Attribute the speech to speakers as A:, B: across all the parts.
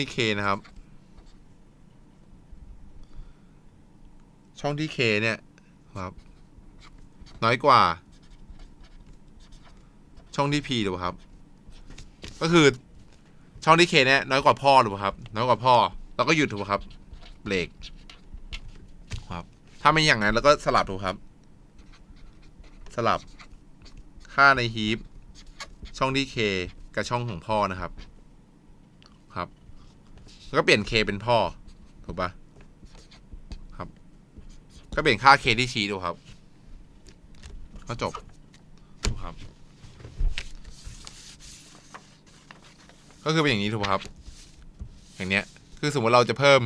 A: นี่เคนะครับ ช่องที่เคเนี่ยครับ น้อยกว่า ช่องที่พีหรือเปล่าครับ ก็คือช่องที่เคเนี่ยน้อยกว่าพ่อหรือเปล่าครับ น้อยกว่าพ่อเราก็หยุดถูกครับเบรกครับ ถ้าไม่อย่างนั้นเราก็สลับถูกครับ สลับค่าในฮีปช่องที่เคกับช่องของพ่อนะครับ แล้วก็เปลี่ยน k เป็นพ่อ ถูกปะครับ ก็เปลี่ยนค่า k ที่ชี้ดูครับ ก็จบถูกครับ ก็คือเป็นอย่างนี้ถูกปะครับ อย่างเนี้ย คือสมมติเราจะเพิ่ม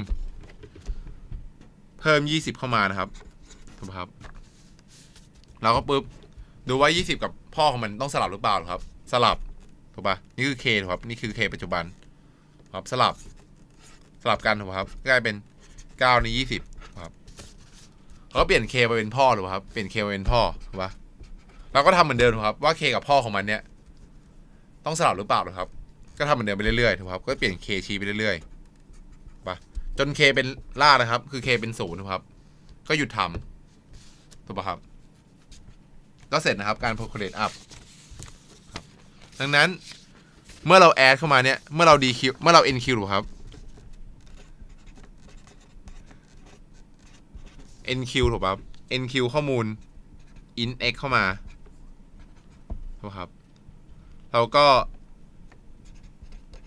A: เพิ่มยี่สิบเข้ามานะครับ ถูกปะครับ เราก็ปุ๊บ ดูว่ายี่สิบกับพ่อของมันต้องสลับหรือเปล่าครับ สลับ ถูกปะนี่คือ k ถูกครับ นี่คือ k ปัจจุบัน ครับ สลับ ลับกันถูกครับกลายเป็นเก้าในยี่สิบครับเราก็เปลี่ยน k ไปเป็นพ่อถูกปะครับเปลี่ยน k ไปเป็นพ่อถูกปะเราก็ทำเหมือนเดิมถูกครับว่า k กับพ่อของมันเนี่ย ต้องสลับหรือเปล่าถูกครับ ก็ทำเหมือนเดิมไปเรื่อยๆถูกครับก็เปลี่ยน k ชี้ไปเรื่อยๆปะจน k เป็นล่านะครับ คือ k เป็นศูนย์ถูกครับ ก็หยุดทำถูกปะครับ ก็เสร็จนะครับการ percolate up ดังนั้นเมื่อเราแอดเข้ามาเนี่ย เมื่อเรา DQ เมื่อเรา NQ ถูกปะครับ NQ ถูกป่ะ NQ ข้อมูล In x เข้ามาถูกครับเราก็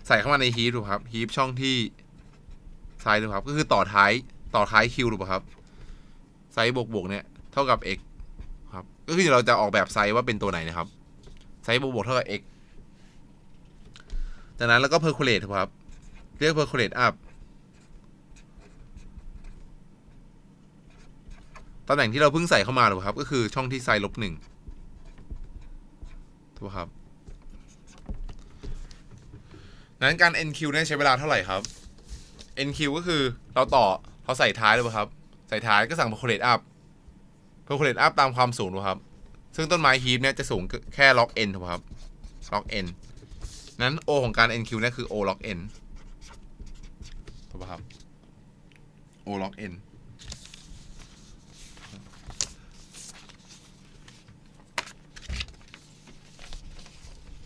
A: ใส่เข้ามาใน heap ถูกครับ heap ช่องที่ซ้ายถูกครับ ก็คือต่อท้ายต่อท้าย q ถูกป่ะครับไซส์บวกบวกๆเนี่ยเท่ากับ x ครับ ก็คือเราจะออกแบบไซส์ว่าเป็นตัวไหนนะครับ ไซส์บวกบวกๆเท่ากับ x จากนั้นแล้วก็ percolate ถูกปะครับ เรียก percolate up ตำแหน่งที่เราเพิ่งใส่เข้ามาถูกปะครับ ก็คือช่องที่ไซส์ลบหนึ่งถูกครับนั้นการ NQ เนี่ยใช้เวลาเท่าไหร่ครับ NQ ก็คือเราต่อเราใส่ท้ายเลยปะครับ ใส่ท้ายก็สั่ง percolate up percolate up ตามความสูงถูกปะครับ ซึ่งต้นไม้ heap เนี่ยจะสูงแค่ log n ถูกครับ log n นั้น O ของการ NQ เนี่ยคือ O log n ถูกครับ O log n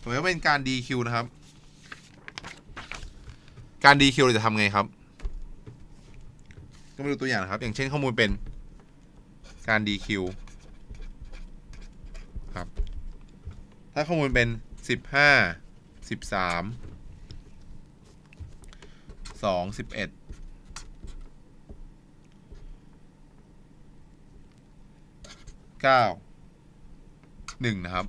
A: ต่อไปก็เป็นการ DQ นะครับ การ DQ เราจะทำไงครับ ก็มาดูตัวอย่างนะครับ อย่างเช่นข้อมูลเป็นการ DQ ครับ ถ้าข้อมูลเป็น 15สิบสามสองสิบเอ็ดเก้าหนึ่งนะครับ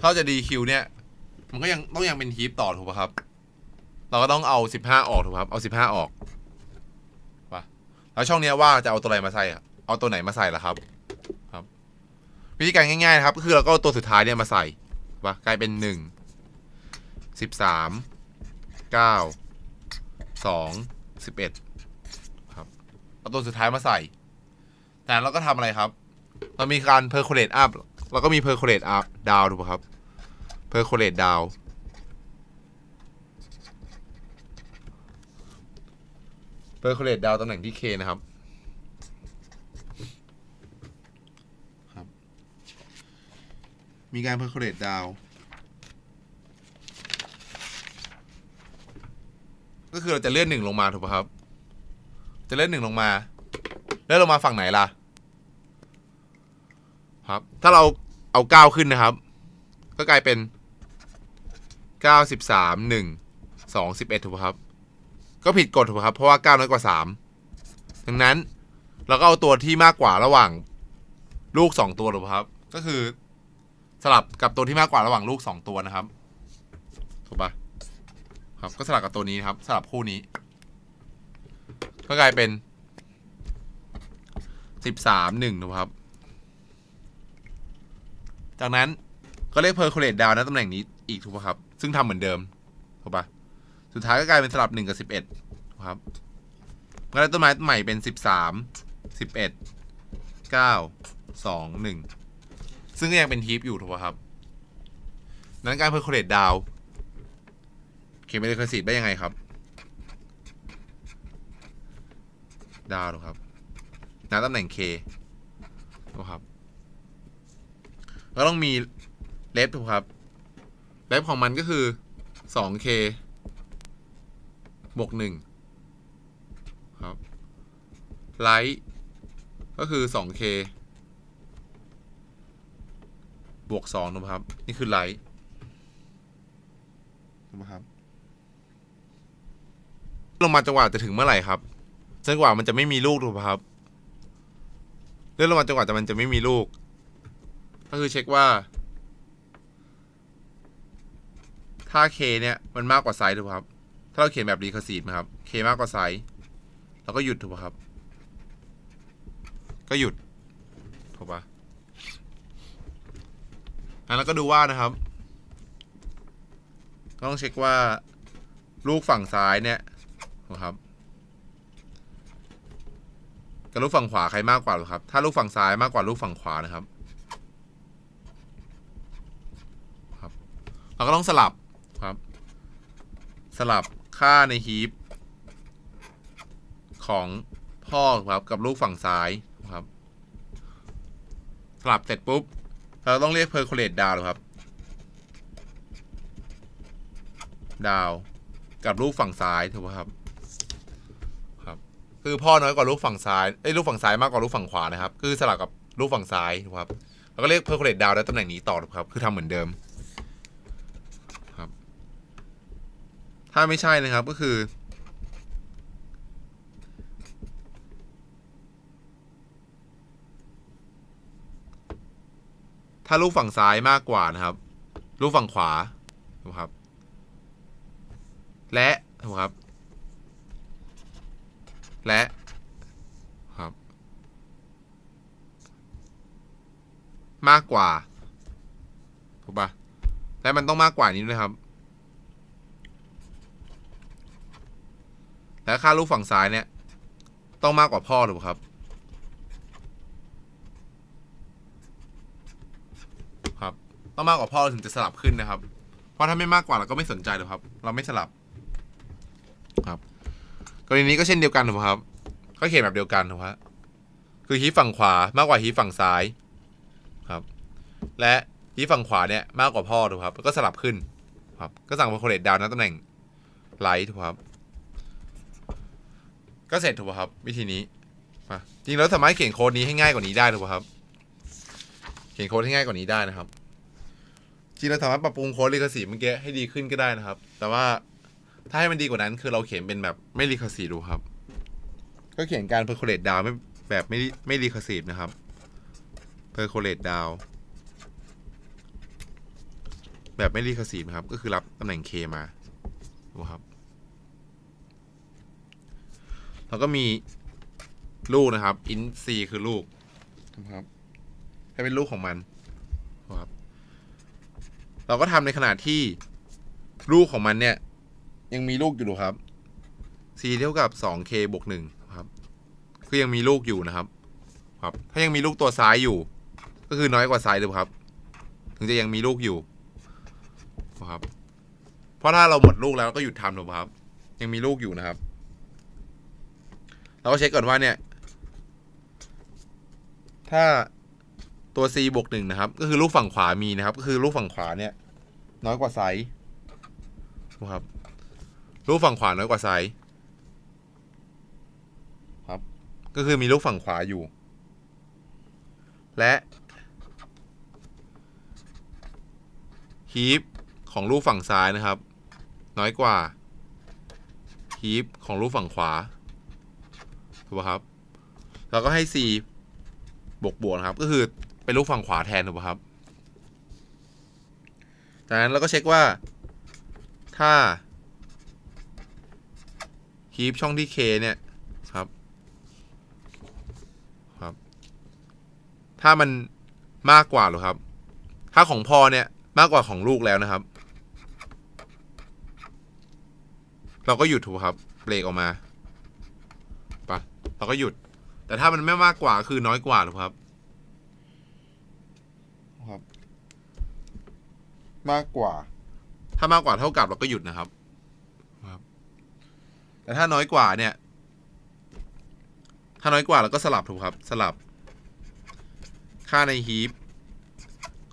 A: ถ้าจะ DQ เนี่ย มันก็ยังต้องยังเป็นฮีปต่อถูกป่ะครับ เราก็ต้องเอาสิบห้าออกถูกปะครับ เอาสิบห้าออกป่ะแล้วช่องเนี้ยว่าจะเอาตัวอะไรมาใส่อะเอาตัวไหนมาใส่ล่ะครับ ครับ วิธีการง่ายๆนะครับ ก็คือเราก็าตัวสุดท้ายเนี่ยมาใส่ปะกลายเป็นหนึ่งสิบสามเก้าสองสิบเอ็ดครับเอาตัวสุดท้ายมาใส่ แต่เราก็ทำอะไรครับ เรามีการ percolate up เราก็มี percolate up down ถูกปะครับ percolate down percolate down ตำแหน่งที่ K นะครับ มีการ percolate down ก็คือเราจะเลื่อนหนึ่งลงมาถูกป่ะครับ จะเลื่อนหนึ่งลงมาเลื่อนลงมาฝั่งไหนล่ะ ครับ ถ้าเราเอาเก้าขึ้นนะครับ ก็กลายเป็นเก้าสิบสามหนึ่งสองสิบเอ็ดถูกป่ะครับ ก็ผิดกฎถูกป่ะครับ เพราะว่าเก้าน้อยกว่าสามดังนั้นเราก็เอาตัวที่มากกว่าระหว่างลูกสองตัวถูกป่ะครับ ก็คือสลับกับตัวที่มากกว่าระหว่างลูกสองตัวนะครับถูกปะครับก็สลับกับตัวนี้ครับ สลับคู่นี้ ก็กลายเป็นสิบสามหนึ่งนะครับ จากนั้นก็เรียก percolate down นะตำแหน่งนี้อีกถูกปะครับ ซึ่งทำเหมือนเดิมถูกปะสุดท้ายก็กลายเป็นสลับหนึ่งกับสิบเอ็ดครับก็ได้ต้นไม้ใหม่เป็นสิบสามสิบเอ็ดเก้าสองหนึ่งซึ่งก็ยังเป็นฮีปอยู่ถูกป่ะครับ นั้นการ percolate down เขียนเป็นเรคอร์ซีฟได้ยังไงครับ ดาวถูกครับณตำแหน่ง k ถูกครับ แล้วต้องมีเลฟถูกครับเลฟของมันก็คือ 2k บวก1ครับไลท์ก็คือ 2k บวก2ถูกครับ นี่คือไลท์ถูกไหมครับ ลงมาจังหวะจะถึงเมื่อไหร่ครับจนกว่ามันจะไม่มีลูกถูกไหมครับเลื่อนลงมาจังหวะแต่มันจะไม่มีลูก ก็คือเช็คว่า ถ้า k เนี่ย มันมากกว่าไซส์ถูกครับ ถ้าเราเขียนแบบรีคอร์ซีฟนะครับ k มากกว่าไซส์เราก็หยุดถูกครับ ก็หยุดถูกปะอะแล้วก็ดูว่านะครับ ต้องเช็คว่าลูกฝั่งซ้ายเนี่ยนะครับกับลูกฝั่งขวาใครมากกว่าหรอครับ ถ้าลูกฝั่งซ้ายมากกว่าลูกฝั่งขวานะครับ เราก็ต้องสลับครับ สลับค่าในฮีปของพ่อครับกับลูกฝั่งซ้ายครับ สลับเสร็จปุ๊บ เราต้องเรียกเพอร์โคเลตดาวครับ ดาวกับลูกฝั่งซ้ายถูกไหมครับ ครับ คือพ่อน้อยกว่าลูกฝั่งซ้ายไอ้ลูกฝั่งซ้ายมากกว่าลูกฝั่งขวานะครับ คือสลับกับลูกฝั่งซ้ายถูกไหมครับ แล้วก็เรียกเพอร์โคเลตดาวในตำแหน่งนี้ต่อครับ คือทำเหมือนเดิม ครับ ถ้าไม่ใช่นะครับก็คือ ถ้าลูกฝั่งซ้ายมากกว่านะครับ ลูกฝั่งขวาถูกครับ และถูกครับ และครับ มากกว่าถูกปะและมันต้องมากกว่านี้ด้วยครับ และค่าลูกฝั่งซ้ายเนี่ย ต้องมากกว่าพ่อถูกครับ ครับ ต้องมากกว่าพ่อถึงจะสลับขึ้นนะครับ เพราะถ้าไม่มากกว่าเราก็ไม่สนใจหรอกครับ เราไม่สลับ ครับกรณีนี้ก็เช่นเดียวกันถูกไหมครับ ก็เขียนแบบเดียวกันถูกไหมฮะคือฮีฝั่งขวามากกว่าฮีฝั่งซ้ายครับ และฮีฝั่งขวาเนี่ยมากกว่าพ่อถูกครับ ก็สลับขึ้นครับ ก็สั่งโคเรตดาวนะตำแหน่งไลท์ถูกครับ ก็เสร็จถูกป่ะครับ วิธีนี้มาจริงแล้วสามารถเขียนโค้ดนี้ให้ง่ายกว่านี้ได้ถูกป่ะครับ เขียนโค้ดให้ง่ายกว่านี้ได้นะครับจริงเราสามารถปรับปรุงโค้ดรีคอร์ซีฟเมื่อกี้ให้ดีขึ้นก็ได้นะครับ แต่ว่าถ้าให้มันดีกว่านั้นคือเราเขียนเป็นแบบไม่รีคอร์ซีฟดูครับ ก็เขียนการ percolate down ไม่แบบไม่ไม่รีคอร์ซีฟนะครับ percolate down แบบไม่รีคอร์ซีฟนะครับ ก็คือรับตำแหน่ง k มาดูครับ แล้วก็มีลูกนะครับ int c คือลูกนะครับ ให้เป็นลูกของมันนะครับเราก็ทำในขณะที่ลูกของมันเนี่ย ยังมีลูกอยู่ครับ c เท่ากับ 2k บวก1ครับ คือยังมีลูกอยู่นะครับ ครับ ถ้ายังมีลูกตัวซ้ายอยู่ ก็คือน้อยกว่าซ้ายดูครับ ถึงจะยังมีลูกอยู่นะครับ เพราะถ้าเราหมดลูกแล้วก็หยุดทำถูกครับ ยังมีลูกอยู่นะครับ เราก็เช็คก่อนว่าเนี่ย ถ้าตัว c บวกหนึ่งนะครับ ก็คือลูกฝั่งขวามีนะครับ ก็คือลูกฝั่งขวาเนี่ย น้อยกว่าไซส์ครับ ลูกฝั่งขวาน้อยกว่าไซส์ครับ ก็คือมีลูกฝั่งขวาอยู่ และฮีปของลูกฝั่งซ้ายนะครับ น้อยกว่าฮีปของลูกฝั่งขวา ถูกป่ะครับ เราก็ให้ c บวกบวกนะครับ ก็คือเป็นลูกฝั่งขวาแทนถูกป่ะครับ จากนั้นเราก็เช็คว่า ถ้าฮีปช่องที่ k เนี่ยครับครับ ถ้ามันมากกว่าหรอครับ ถ้าของพ่อเนี่ยมากกว่าของลูกแล้วนะครับ เราก็หยุดถูกครับ เบรกออกมา เราก็หยุด แต่ถ้ามันไม่มากกว่าคือน้อยกว่าถูกปะครับ ครับ มากกว่า ถ้ามากกว่าเท่ากับเราก็หยุดนะครับ แต่ถ้าน้อยกว่าเนี่ย ถ้าน้อยกว่าเราก็สลับถูกครับ สลับ ค่าในฮีป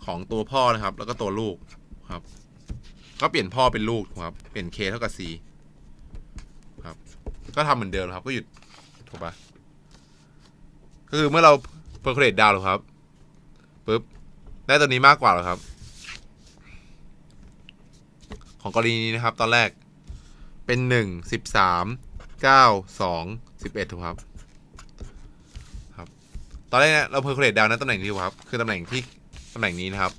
A: ของตัวพ่อนะครับ แล้วก็ตัวลูกครับ ก็เปลี่ยนพ่อเป็นลูกถูกครับ เปลี่ยน k เท่ากับ c ครับ ก็ทำเหมือนเดิมครับ ก็หยุด ถูกปะก็คือเมื่อเรา percolate down หรอครับปุ๊บได้ตัวนี้มากกว่าหรอครับ ของกรณีนี้นะครับ ตอนแรกเป็นหนึ่งสิบสามเก้าสองสิบเอ็ดถูกครับครับ ตอนแรกเนี่ยเราเพอร์คูลเลตดาวนะตำแหน่งนี้ครับ คือตำแหน่งที่ตำแหน่งนี้นะครับ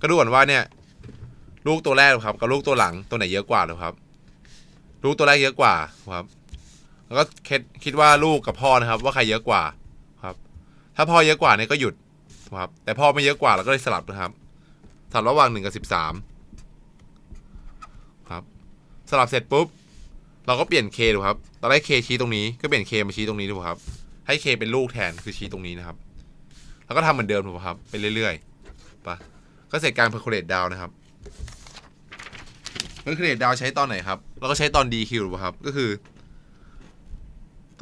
A: ก็ดูก่อนว่าเนี่ย ลูกตัวแรกครับ กับลูกตัวหลังตัวไหนเยอะกว่าถูกครับ ลูกตัวแรกเยอะกว่าครับ แล้วก็คิดคิดว่าลูกกับพ่อนะครับ ว่าใครเยอะกว่าครับ ถ้าพ่อเยอะกว่าเนี่ยก็หยุดครับ แต่พ่อไม่เยอะกว่าเราก็เลยสลับนะครับสลับระหว่างหนึ่งกับสิบสามครับสลับเสร็จปุ๊บ เราก็เปลี่ยน k ดูครับตอนแรก k ชี้ตรงนี้ก็เปลี่ยน k มาชี้ตรงนี้ดูครับ ให้ k เป็นลูกแทนคือชี้ตรงนี้นะครับ แล้วก็ทำเหมือนเดิมถูกครับไปเรื่อยๆปะก็เสร็จการ percolate down นะครับ percolate down ใช้ตอนไหนครับ เราก็ใช้ตอน dq ถูกครับ ก็คือ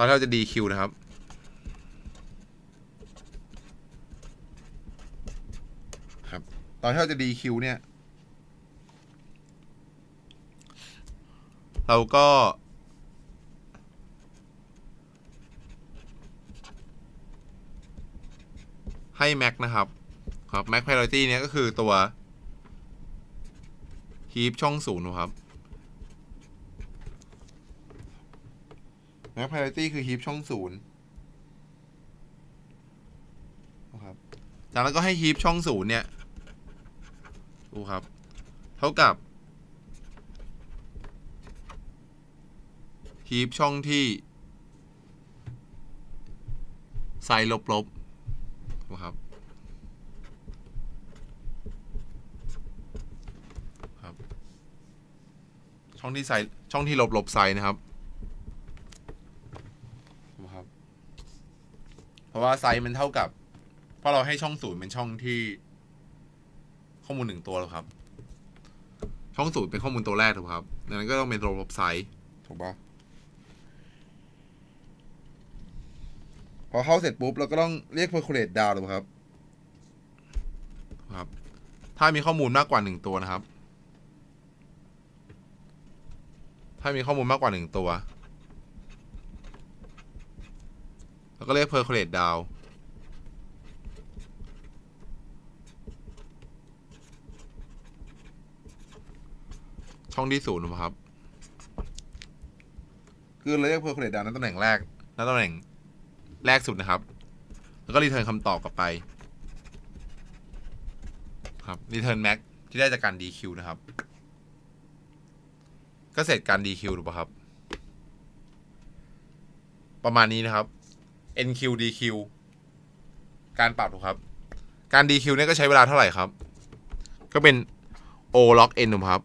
A: ตอนที่เราจะ dq นะครับ ครับ ตอนที่เราจะ dq เนี่ย เราก็ ให้ max นะครับ ครับ max priority เนี่ยก็คือตัว heap ช่องศูนย์นะครับ max priority คือ heap ช่องศูนย์นะครับจากนั้นก็ให้ heap ช่องศูนย์เนี่ย ดูครับ เท่ากับฮีปช่องที่ไซส์ลบๆนะครับครับ ช่องที่ไซส์ช่องที่ลบๆไซส์นะครับนะครับ เพ ราะว่าไซส์มันเท่ากับ เพราะเราให้ช่องศูนย์เป็นช่องที่ ข้อมูลหนึ่งตัวแล้วครับ ช่องศูนย์เป็นข้อมูลตัวแรกถูกครับ ดังนั้นก็ต้องเป็นตัวลบไซส์ถูกปะพอเข้าเสร็จปุ๊บเราก็ต้องเรียก percolate down เลยครับ ครับ ถ้ามีข้อมูลมากกว่าหนึ่งตัวนะครับ ถ้ามีข้อมูลมากกว่าหนึ่งตัว แล้วก็เรียก percolate down ช่องที่ศูนย์นะครับ คือเราเรียก percolate down นั้นตำแหน่งแรกนั้นตำแหน่งแรกสุดนะครับ แล้วก็รีเทิร์นคำตอบกลับไป ครับรีเทิร์นแม็กที่ได้จากการ DQ นะครับ ก็เสร็จการ DQ ถูกป่ะครับ ประมาณนี้นะครับ NQ DQ การปรับถูกครับ การ DQ เนี่ยก็ใช้เวลาเท่าไหร่ครับ ก็เป็น O log n ถูกปะครับ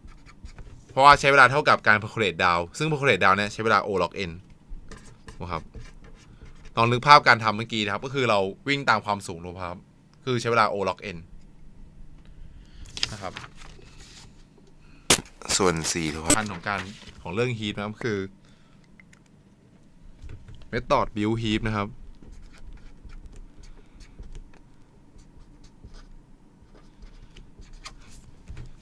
A: เพราะว่าใช้เวลาเท่ากับการ percolate down ซึ่ง percolate down เนี่ยใช้เวลา O log n ถูกครับลองนึกภาพการทำเมื่อกี้นะครับ ก็คือเราวิ่งตามความสูงถูกไหมครับ คือใช้เวลา O log n นะครับ ส่วน4ถูกครับของการของเรื่อง heap นะครับคือ method build heap นะครับ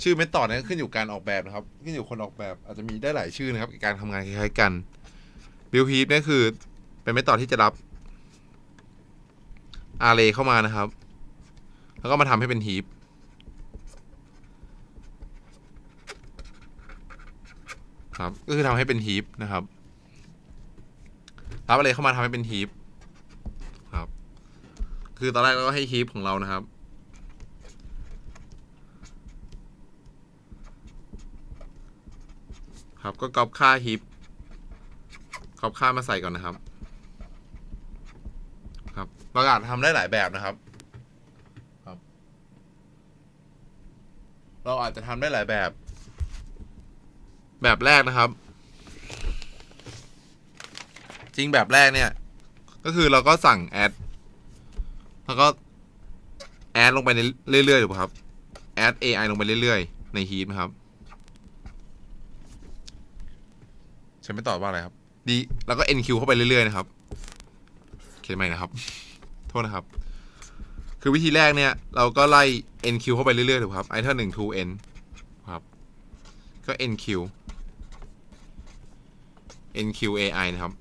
A: ชื่อ method เนี่ยขึ้นอยู่การออกแบบนะครับ ขึ้นอยู่คนออกแบบอาจจะมีได้หลายชื่อนะครับการทำงานคล้ายๆกัน build heap เนี่คือเป็นเมธอดที่จะรับอาร์เรเข้ามานะครับ แล้วก็มาทำให้เป็นฮีปครับก็คือทำให้เป็นฮีปนะครับรับอะไรเข้ามาทำให้เป็นฮีปครับ คือตอนแรกเราก็ให้ฮีปของเรานะครับ ครับก็ก๊อปค่าฮีปก๊อปค่ามาใส่ก่อนนะครับ ครับเราอาจทำได้หลายแบบนะครับครับ เราอาจจะทำได้หลายแบบ แบบแรกนะครับ จริงแบบแรกเนี่ย ก็คือเราก็สั่งแอดแล้วก็แอดลงไปเรื่อยๆถูกครับแอด AI ลงไปเรื่อยๆ ในฮีทนะครับ ฉันไม่ตอบว่าอะไรครับ D แล้วก็ NQ เข้าไปเรื่อยๆนะครับเขียนใหม่นะครับ โทษนะครับ คือวิธีแรกเนี่ย เราก็ไล่ NQ เข้าไปเรื่อยๆถูกครับ i เท่า1 to n ครับ ก็ NQ NQAI นะครับ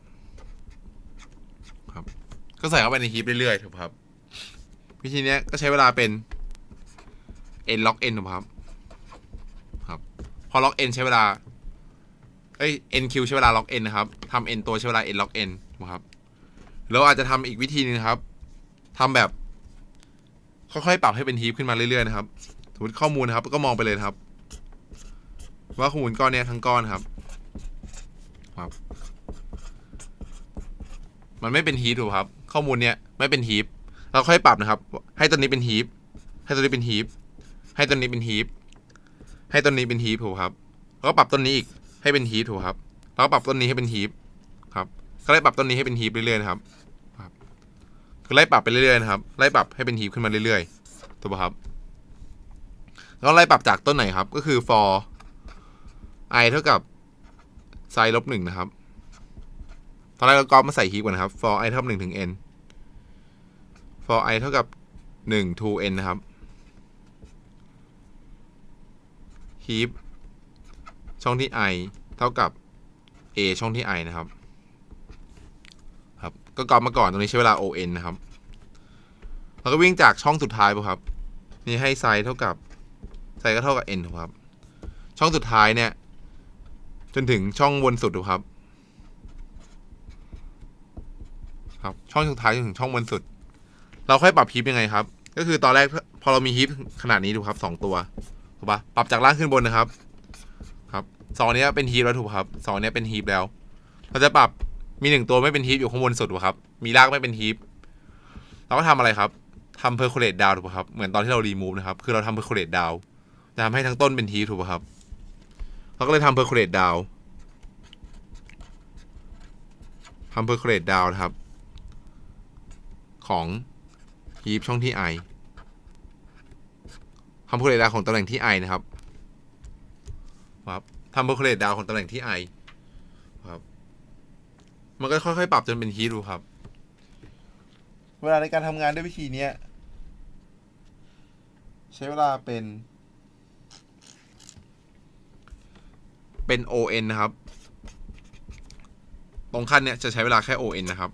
A: ครับ ก็ใส่เข้าไปในฮีปเรื่อยๆถูกครับ วิธีเนี้ยก็ใช้เวลาเป็น n log n ถูกครับ ครับ พอ log n ใช้เวลา เอ้ย nq ใช้เวลา log n นะครับทำ n ตัวใช้เวลา n log n ถูกครับแล้วอาจจะทำอีกวิธีหนึงครับทำแบบ ค่อยๆ ปรับให้เป็นฮีปขึ้นมาเรื่อยๆ นะครับ สมมติข้อมูลนะครับ ก็มองไปเลยครับ ว่าข้อมูลก้อนเนี้ยทั้งก้อนครับ ครับ มันไม่เป็นฮีปถูกครับ ข้อมูลเนี้ยไม่เป็นฮีปเราค่อยปรับนะครับ ให้ตัวนี้เป็นฮีปให้ตัวนี้เป็นฮีปให้ตัวนี้เป็นฮีปให้ตัวนี้เป็นฮีปถูกครับ แล้วก็ปรับต้นนี้อีก ให้เป็นฮีปถูกครับแล้วปรับต้นนี้ให้เป็นฮีปครับก็ไล่ปรับต้นนี้ให้เป็นฮีปเรื่อยๆนะครับครับคือไล่ปรับไปเรื่อยๆนะครับไล่ปรับให้เป็นฮีปขึ้นมาเรื่อยๆถูกป่ะครับแล้วไล่ปรับจากต้นไหนครับ ก็คือ for i เท่ากับ sin ลบหนึ่งนะครับตอนแรกเราก๊อปมาใส่ฮีปก่อนนะครับ for i เท่ากับหนึ่งถึง n for i เท่ากับหนึ่ง to n นะครับฮีป ช่องที่ i เท่ากับ a ช่องที่ i นะครับ ครับ ก็กรอบมาก่อนตรงนี้ใช้เวลา on นะครับ แล้วก็วิ่งจากช่องสุดท้ายป่ะครับ นี่ให้ไซเท่ากับไซก็เท่ากับ n ถูกครับ ช่องสุดท้ายเนี่ย จนถึงช่องบนสุดถูกครับ ครับ ช่องสุดท้ายจนถึงช่องบนสุด เราค่อยปรับฮีปยังไงครับ ก็คือตอนแรกพอเรามีฮีปขนาดนี้ถูครับสองตัวถูกปะปรับจากล่างขึ้นบนนะครับ สองนเนี้ยเป็นฮีปแล้วถูกครับสองนเนี้ยเป็นฮีปแล้ว เราจะปรับมีหนึ่งตัวไม่เป็นฮีปอยู่ข้างบนสุดถูกปะครับ มีรากไม่เป็นฮีปเราก็ทำอะไรครับทำ percolate down ถูกปะครับ เหมือนตอนที่เรา remove นะครับ คือเราทำ percolate down จะทำให้ทั้งต้นเป็นฮีปถูกปะครับ เราก็เลยทำ percolate down ทำ percolate down นะครับ ของฮีปช่องที่ i ทำ percolate down ของตำแหน่งที่ i นะครับครับ ทำ percolate down ของตำแหน่งที่ i ครับ มันก็ค่อยๆ ปรับจนเป็นฮีทดูครับ เวลาในการทำงานด้วยวิธีเนี้ย ใช้เวลาเป็น เป็น on นะครับ ตรงขั้นเนี้ยจะใช้เวลาแค่ on นะครับ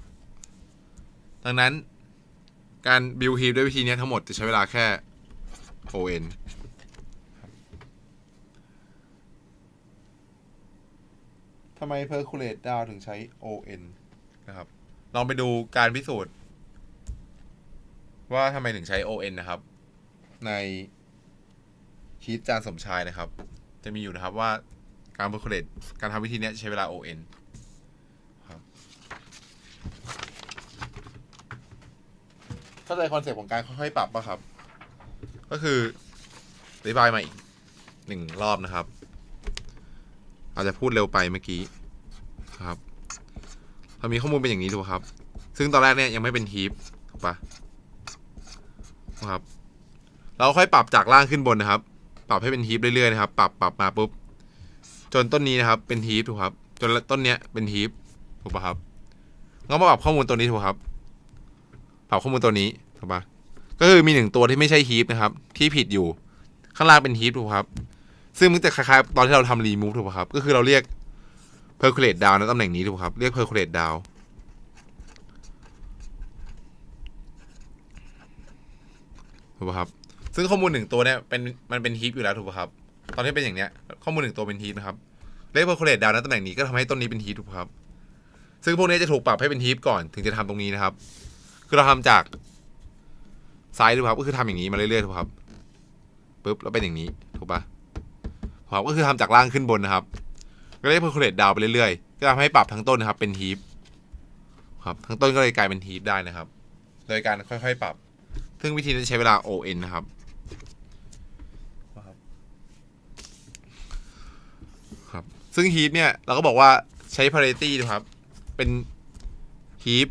A: ดังนั้นการ build heap ด้วยวิธีเนี้ยทั้งหมดจะใช้เวลาแค่ on ทำไม percolate down ถึงใช้ on นะครับ ลองไปดูการพิสูจน์ ว่าทำไมถึงใช้ on นะครับ ในชีตจานสมชายนะครับ จะมีอยู่นะครับว่าการ percolate การทำวิธีนี้ใช้เวลา on เข้าใจคอนเซ็ปต์ของการค่อยๆปรับป่ะครับ ก็คืออธิบายมาอีกหนึ่งรอบนะครับ อาจจะพูดเร็วไปเมื่อกี้ครับเรามีข้อมูลเป็นอย่างนี้ดูครับ ซึ่งตอนแรกเนี่ยยังไม่เป็นฮีปถูกปะนะครับ เราค่อยปรับจากล่างขึ้นบนนะครับ ปรับให้เป็นฮีปเรื่อยๆนะครับ ปรับปรับมาปุ๊บ จนต้นนี้นะครับ เป็นฮีปถูกครับ จนต้นเนี้ยเป็นฮีปถูกปะครับงั้นมาปรับข้อมูลตัวนี้ถูกครับ ปรับข้อมูลตัวนี้ถูกปะก็คือมีหนึ่งตัวที่ไม่ใช่ฮีปนะครับ ที่ผิดอยู่ ข้างล่างเป็นฮีปถูกครับ ซึ่งมันจะคล้ายๆตอนที่เราทำรีมูฟถูกป่ะครับ ก็คือเราเรียก percolate down ในตำแหน่งนี้ถูกปะครับ เรียก percolate down ถูกป่ะครับ ซึ่งข้อมูลหนึ่งตัวเนี่ยเป็นมันเป็นฮีปอยู่แล้วถูกป่ะครับ ตอนที่เป็นอย่างเนี้ย ข้อมูลหนึ่งตัวเป็นฮีปนะครับเรียก percolate down ในตำแหน่งนี้ก็ทำให้ต้นนี้เป็นฮีปถูกปะครับ ซึ่งพวกนี้จะถูกปรับให้เป็นฮีปก่อนถึงจะทำตรงนี้นะครับ คือเราทำจากซ้ายถูกปะครับ ก็คือทำอย่างนี้มาเรื่อยๆถูกปะครับ ปุ๊บแล้วเป็นอย่างนี้ถูกปะ ครับก็คือทำจากล่างขึ้นบนนะครับ ก็เรียก percolate down ไปเรื่อยๆ ก็ทำให้ปรับทั้งต้นนะครับ เป็นฮีปครับทั้งต้นก็เลยกลายเป็นฮีปได้นะครับ โดยการค่อยๆปรับ ซึ่งวิธีนี้ใช้เวลา on นะครับครับ ซึ่งฮีปเนี่ยเราก็บอกว่าใช้ parity นะครับ เป็นฮีป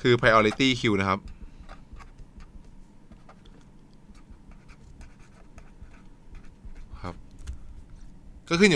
A: คือ priority queue นะครับ ครับก็ขึ้นอยู่